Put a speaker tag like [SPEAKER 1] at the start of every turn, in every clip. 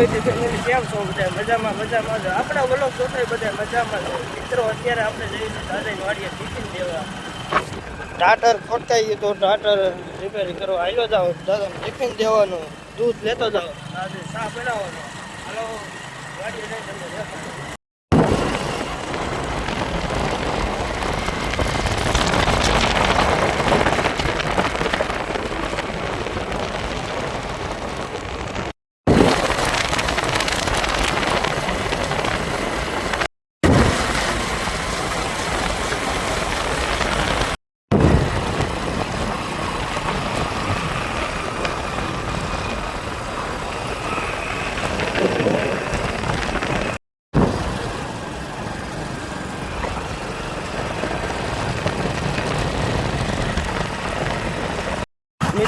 [SPEAKER 1] કેમ છો બધા, મજામાં મજામાં જ. આપણા વલોક જોતા બધા મજામાં મિત્રો, અત્યારે આપણે જઈશું દાદાની વાડીએ ટિફિન દેવા. ટાટર ખોટકાઈ ગયું તો ટાટર રિપેરિંગ કરવા આવ્યો જાઓ દાદાને ટિફિન દેવાનું. દૂધ લેતો જાઓ. આજે ચા બનાવવાનો. હાલો, વાડીએ તમને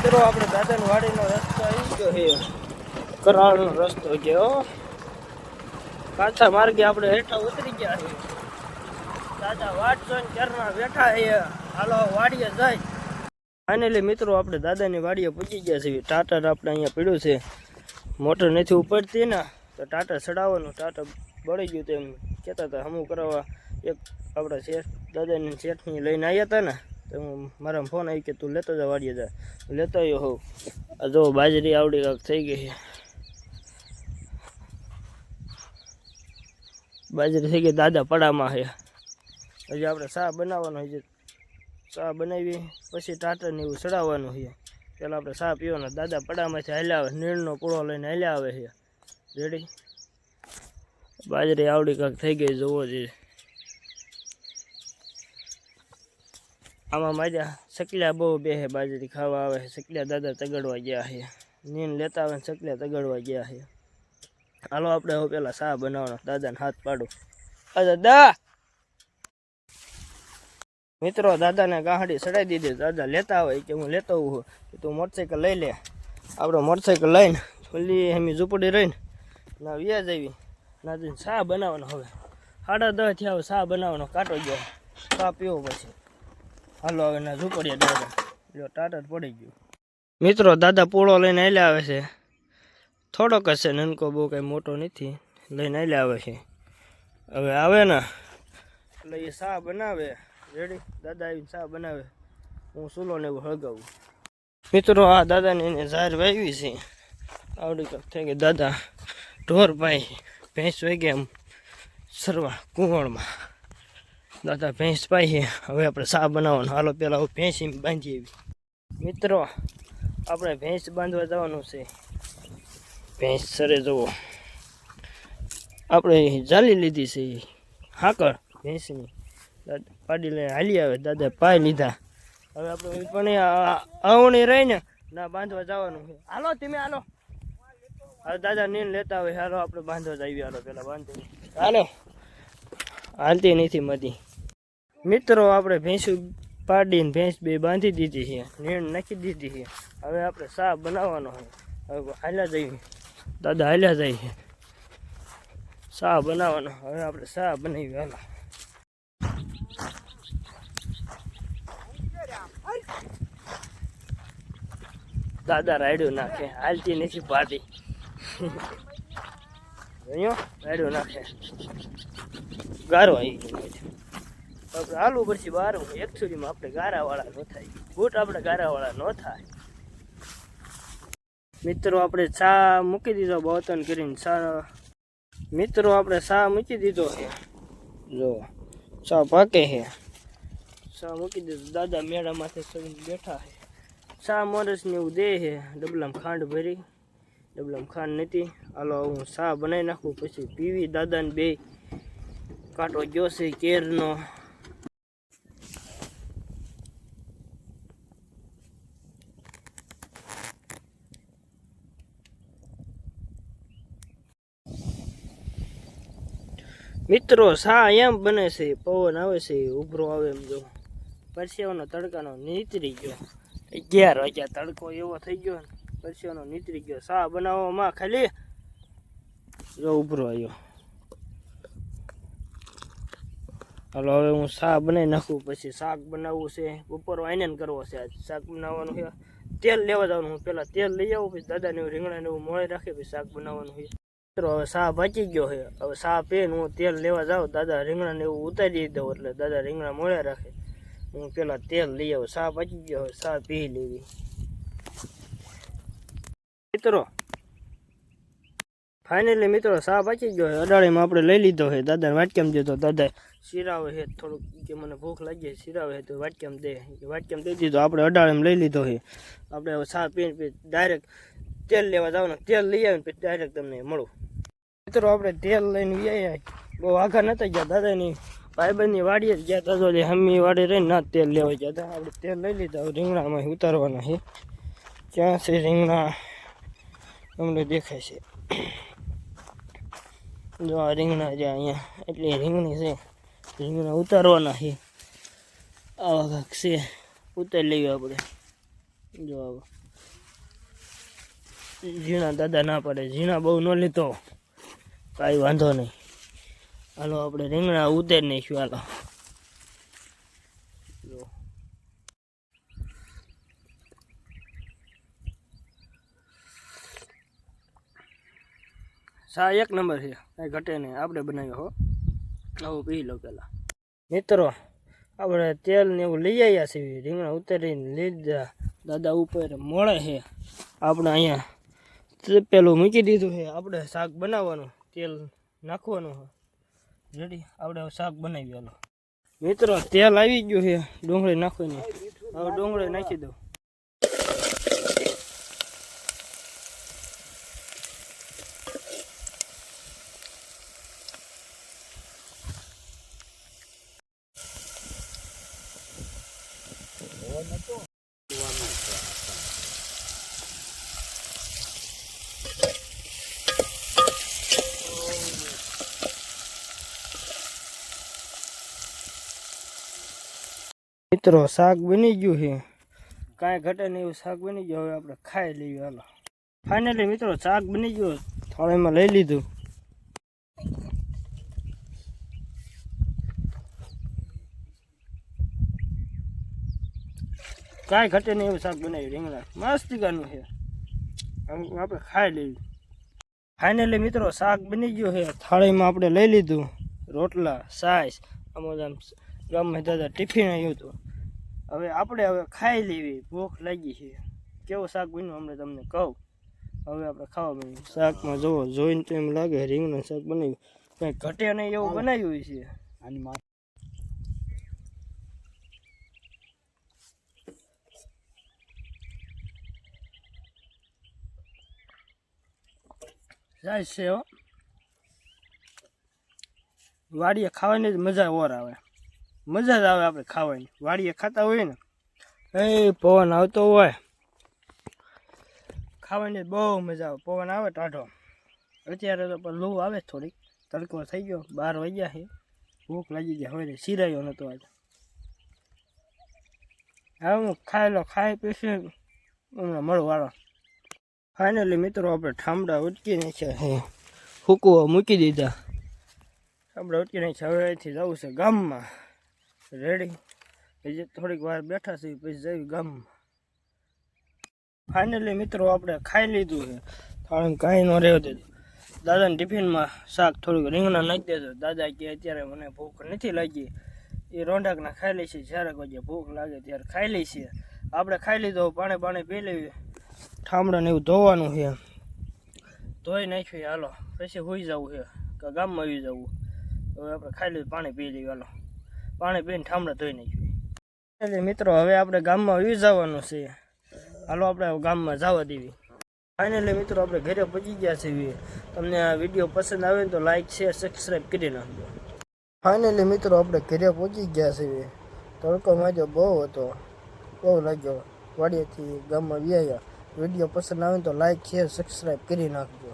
[SPEAKER 1] મિત્રો, આપણે દાદાની વાડીનો રસ્તો આવી ગયો છે. કરાળનો રસ્તો ગયો કાચા માર્ગે આપણે હેઠા ઉતરી ગયા છે દાદા વાટ જોઈને ક્યારના બેઠા છે. હાલો, વાડીએ જાય. ફાઇનલી મિત્રો, આપણે દાદાની વાડીએ પૂછી ગયા છીએ. ટાટર આપણે અહીંયા પીડ્યું છે. મોટર નથી ઉપડતી ને, તો ટાટર ચડાવવાનું. ટાટર બળી ગયું તેમ કહેતા હતા, હમું કરાવવા. એક આપણા શેઠ, દાદાની શેઠની લઈને આવ્યા હતા ને તો મારા ફોન આવી કે તું લેતો જા વાડીએ જા. લેતો આવ્યો હોઉં. જો બાજરી આવડી કાંક થઈ ગઈ બાજરી થઈ ગઈ દાદા પડામાં છે. હજી આપણે ચા બનાવવાનો છે ચા બનાવી, પછી ટાટરને એવું ચડાવવાનું છે. પેલા આપણે ચા પીવાનો. દાદા પડામાંથી હાલ્યા આવે નીણનો પૂળો લઈને હાલ્યા આવે છે. રેડી બાજરી આવડી કાંક થઈ ગઈ જોવો જોઈએ આમાં માજા સકલિયા બહુ બે છે બાજરી ખાવા આવે છે સકલિયા દાદા તગડવા ગયા છે નીન લેતા આવે ને સકલિયા તગડવા ગયા છે હાલો આપણે હવે પેલા શાહ બનાવવાનો, દાદાને હાથ પાડો. આ દાદા! મિત્રો, દાદાને ગાંહડી ચડાવી દીધી દાદા લેતા હોય કે હું લેતો હું તું મોટરસાઇકલ લઈ લે. આપણે મોટરસાઇકલ લઈને ઓલી એમની ઝૂંપડી રહીને ના વ્યાજ આવી, ના ચા બનાવવાનો હવે. સાડા દસ થયા ચા બનાવવાનો, કાંટો ગયો. શાહ પીવો પછી. હાલો, હવે ના ઝૂંપડીએ દાદા. જો ટાટર પડી ગયું. મિત્રો, દાદા પોળો લઈને આવેલા આવે છે. થોડોક જ છે નનકો બહુ કંઈ મોટો નથી. લઈને આવેલા આવે છે. હવે આવે ને? એટલે એ ચા બનાવે. રેડી દાદા આવીને ચા બનાવે. હું સૂલો ને એવું હળગાવું. મિત્રો, આ દાદાને એને ઝાર વાવી છે. આવડી કંઈક થઈ ગઈ. દાદા ઢોર ભાઈ ભેંસ વાગ્યા એમ સરવા કુંવળમાં. દાદા, ભેંસ પાઈ હવે આપણે સાપ બનાવવાનું. હાલો પહેલાં હું ભેંસ બાંધી આવી મિત્રો, આપણે ભેંસ બાંધવા જવાનું છે. ભેંસ સરે જવો આપણે જાલી લીધી છે. હાકર ભેંસની. દાદા, પાડી લઈને હાલી આવે. દાદા પાય લીધા. હવે આપણે પણ આવણી રહીને ના બાંધવા જવાનું છે. હાલો, તમે હાલો. હવે દાદા નીન લેતા હોય. હાલો, આપણે બાંધવા જઈએ હાલો, પેલા બાંધી હાલો. હાલતી નથી મધી. મિત્રો, આપણે ભેંસું પાડીને ભેંસ બે બાંધી દીધી છે, નીણ નાખી દીધી છે. હવે આપણે ચા બનાવવાનો છે. હવે હાલ્યા જઈએ. દાદા હાલ્યા જાય છે. ચા બનાવવાનો. હવે આપણે ચા બનાવી હાલો. દાદા રાયડું નાખે. હાલતી નથી પાટી જોયો? રાયડું નાખે. ગારો આવી ગયો. છે આપણે આલુ પછી બાર એકચુરીમાં આપણે ગારાવાળા ન થાય. બૂટ આપણે ગારાવાળા ન થાય. મિત્રો, આપણે ચા મૂકી દીધો બર્તન કરીને ચા. મિત્રો, આપણે ચા મૂકી દીધો છે. જો, ચા પાકે છે. ચા મૂકી દીધો. દાદા મેળા માથે ચડીને બેઠા છે. ચા મોરસ ને એવું દે છે. ડબલામાં ખાંડ ભરી. ડબલામાં ખાંડ નથી. હાલો હું ચા બનાવી નાખું, પછી પીવી. દાદાને બે કાંટો છે, કેરનો. મિત્રો, સા એમ બને છે, પવન આવે છે, ઉભરો આવે એમ જો. પરસેવાનો તડકાનો નીતરી ગયો. અગિયાર વાગ્યા તડકો એવો થઈ ગયો ને પરસેવાનો નીતરી ગયો. સા બનાવવામાં ખાલી જો ઉભરો આવ્યો. હાલો, હવે હું શાક બનાવી નાખું, પછી શાક બનાવવું છે. બપોર વાઈને કરવો છે આજ. શાક બનાવવાનું છે. તેલ લેવા જવાનું હું પહેલાં તેલ લઈ આવું, પછી દાદાને રીંગણાને એવું મોડે રાખી, પછી શાક બનાવવાનું છે. મિત્રો હવે ગયો છે. હવે સા પીને હું તેલ લેવા જાઉં. દાદા રીંગણાને એવું ઉતારી દઉં એટલે દાદા રીંગણા મળ્યા રાખે. હું પેલા તેલ લઈ આવું. સાહ ભાચી ગયો હવે પી લેવી. મિત્રો ફાઇનલી મિત્રો સાહ ભાચી ગયો છે. અડાળીમાં આપણે લઈ લીધો છે. દાદા વાટકેમ દેતો દાદા શિરાવે છે. થોડુંક કે મને ભૂખ લાગી શિરાવે છે તો વાટકેમ દે. વાટકેમ દઈ દીધો. આપણે અડાળીમાં લઈ લીધો છે. આપણે સાહ પીને પી ડાયરેક્ટ તેલ લેવા જવાનું. તેલ લઈ આવીને પછી ડાયરેક્ટ તમને મળું. મિત્રો, આપણે તેલ લઈને વ્યાય બહુ આઘા નતા ગયા, દાદાની ભાઈબંધની વાડીએ જ ગયા હતા તો હમી વાડી રહીને ના તેલ લેવા ગયા હતા આપણે તેલ લઈ લીધા. રીંગણામાં ઉતારવાના છે. ક્યાં છે રીંગણા અમને દેખાય છે. જો આ રીંગણા છે અહીંયા, એટલી રીંગણી છે, રીંગણા ઉતારવાના છે. આવા કાંક છે. ઉતારી લઈએ આપણે. જો આવા. ઝીણા દાદા ના પડે. ઝીણા બહુ ન લીધો. કાંઈ વાંધો નહીં. હાલો, આપણે રીંગણા ઉતેર નાખ્યું. હાલો. સા એક નંબર છે. કાંઈ ઘટે નહીં. આપણે બનાવ્યો, હો. આવું પી લો પેલા. મિત્રો, આપણે તેલ ને એવું લઈ આવ્યા છીએ. રીંગણા ઉતારીને લીધા. દાદા ઉપર મળે છે. આપણે અહીંયા પેલું મૂકી દીધું છે. આપણે શાક બનાવવાનું, તેલ નાખવાનું રેડી આપણે શાક બનાવી હાલો. મિત્રો, તેલ આવી ગયું છે. ડુંગળી નાખવાની. હવે ડુંગળી નાખી દઉં. મિત્રો, શાક બની ગયું છે. કાંઈ ઘટે નહીં એવું શાક બની ગયું, હવે આપણે ખાઈ લઈએ, હાલો. ફાઇનલી મિત્રો, શાક બની ગયું. થાળીમાં લઈ લીધું. કાંઈ ઘટે નહીં એવું શાક બનાવ્યું, રીંગણા. મસ્તિકાનું છે. હવે આપણે ખાઈ લઈએ. ફાઇનલી મિત્રો, શાક બની ગયું છે. થાળીમાં આપણે લઈ લીધું રોટલા, સાઈસ. આમાં ગામમાં દાદા ટિફિન આવ્યું હતું. હવે આપણે હવે ખાઈ લેવી ભૂખ લાગી છે. કેવું શાક બન્યું હમણાં તમને કહું? હવે આપણે ખાવા બન્યું શાકમાં જોવો જોઈને તો એમ લાગે રીંગણનું શાક બનાવ્યું. કંઈ ઘટે નહીં એવું બનાવ્યું છે. આની માં જાય છે વાડીએ ખાવાની જ મજા ઓર આવે. મજા જ આવે આપણે ખાવાની. વાડીએ ખાતા હોઈએ ને એ પવન આવતો હોય. ખાવાની બહુ મજા આવે. પવન આવે ટાઢો. અત્યારે તો પણ લૂ આવે થોડીક. તડકો થઈ ગયો. બાર વાગ્યા છે. ભૂખ લાગી ગયા હવે સિરાયો નહોતો આજે. હવે હું ખાઈ લો ખાઈ પીસી હમણાં મળું વાળો. ફાઇનલી મિત્રો આપણે ઠામડા ઉટકી નાખ્યા છે. મૂકી દીધા. ઠામડા ઉટકી નાખ્યા હવે અહીંથી જવું છે ગામમાં. રેડી. હજી થોડીક વાર બેઠા છીએ, પછી જઈ ગામમાં. ફાઇનલી મિત્રો, આપણે ખાઈ લીધું છે. થાળીમાં કાંઈ ન રહેવું દીધું દાદાને ટિફિનમાં શાક થોડુંક રીંગણા નાખી દેજો. દાદા કે અત્યારે મને ભૂખ નથી લાગી. એ રોંઢાકના ખાઈ લે છે. જ્યારે કોઈ ભૂખ લાગે ત્યારે ખાઈ લે છે. આપણે ખાઈ લીધો, પાણી પાણી પી લેવી. ઠામડાને એવું ધોવાનું છે. ધોઈ નાખ્યું, હાલો. પછી હોઈ જવું છે. કે ગામમાં આવી જવું. હવે આપણે ખાઈ લીધું પાણી પી લઈએ હાલો. પાણી પીને ઠામડા ધોઈ નાખ્યું. એટલે મિત્રો, હવે આપણે ગામમાં વી જવાનું છે. હાલો આપણે ગામમાં જવા દેવી. ફાઇનલી મિત્રો, આપણે ઘરે પહોંચી ગયા છીએ તમને આ વીડિયો પસંદ આવે તો લાઈક શેર સબસ્ક્રાઈબ કરી નાખજો. ફાઇનલી મિત્રો, આપણે ઘરે પહોંચી ગયા છીએ તડકો માજો બહુ હતો. બહુ લાગ્યો. વાડીએથી ગામમાં વ્યાયા વીડિયો પસંદ આવે તો લાઈક શેર સબસ્ક્રાઈબ કરી નાખજો.